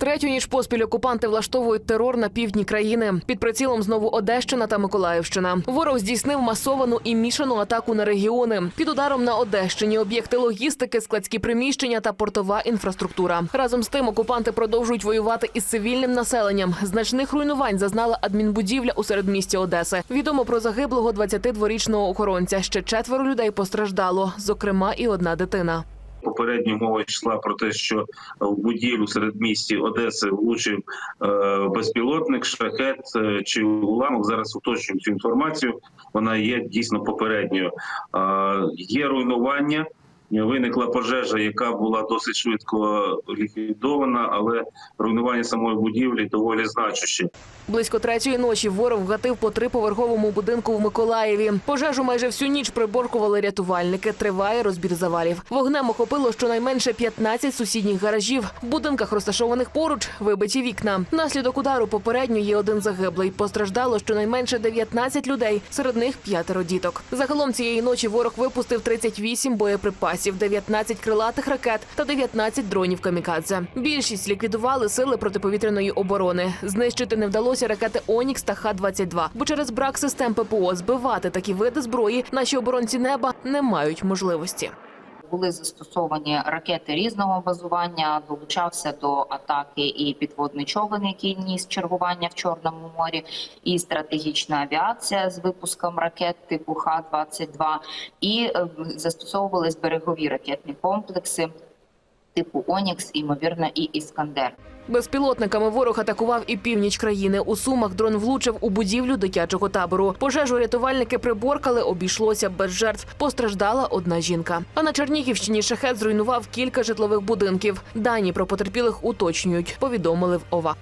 Третю ніч поспіль окупанти влаштовують терор на півдні країни. Під прицілом знову Одещина та Миколаївщина. Ворог здійснив масовану і мішану атаку на регіони. Під ударом на Одещині об'єкти логістики, складські приміщення та портова інфраструктура. Разом з тим окупанти продовжують воювати із цивільним населенням. Значних руйнувань зазнала адмінбудівля у середмісті Одеси. Відомо про загиблого 22-річного охоронця. Ще четверо людей постраждало, зокрема і одна дитина. Попередньо мова йшла про те, що в будівлю серед місті Одеси влучив е, безпілотник, шахет е, чи уламок. Зараз уточнюю цю інформацію. Вона є дійсно попередньою. Е, є руйнування. Виникла пожежа, яка була досить швидко ліквідована, але руйнування самої будівлі доволі значущі. Близько третьої ночі ворог вгатив по триповерховому будинку в Миколаєві. Пожежу майже всю ніч приборкували рятувальники. Триває розбір завалів. Вогнем охопило щонайменше 15 сусідніх гаражів. В будинках, розташованих поруч, вибиті вікна. Внаслідок удару попередньо є один загиблий. Постраждало щонайменше 19 людей, серед них п'ятеро діток. Загалом цієї ночі ворог випустив 38 боєприпасів, 19 крилатих ракет та 19 дронів камікадзе. Більшість ліквідували сили протиповітряної оборони. Знищити не вдалося ракети Онікс та Х-22, бо через брак систем ППО збивати такі види зброї наші оборонці неба не мають можливості. Були застосовані ракети різного базування. Долучався до атаки і підводний човен, який ніс чергування в Чорному морі, і стратегічна авіація з випуском ракет типу Х-22, і е, застосовувались берегові ракетні комплекси типу Онікс, ймовірно, і Іскандер. Безпілотниками ворог атакував і північ країни. У сумах дрон влучив у будівлю дитячого табору. Пожежу рятувальники приборкали, обійшлося без жертв. Постраждала одна жінка. А на Чернігівщині шахет зруйнував кілька житлових будинків. Дані про потерпілих уточнюють. Повідомили в ОВА.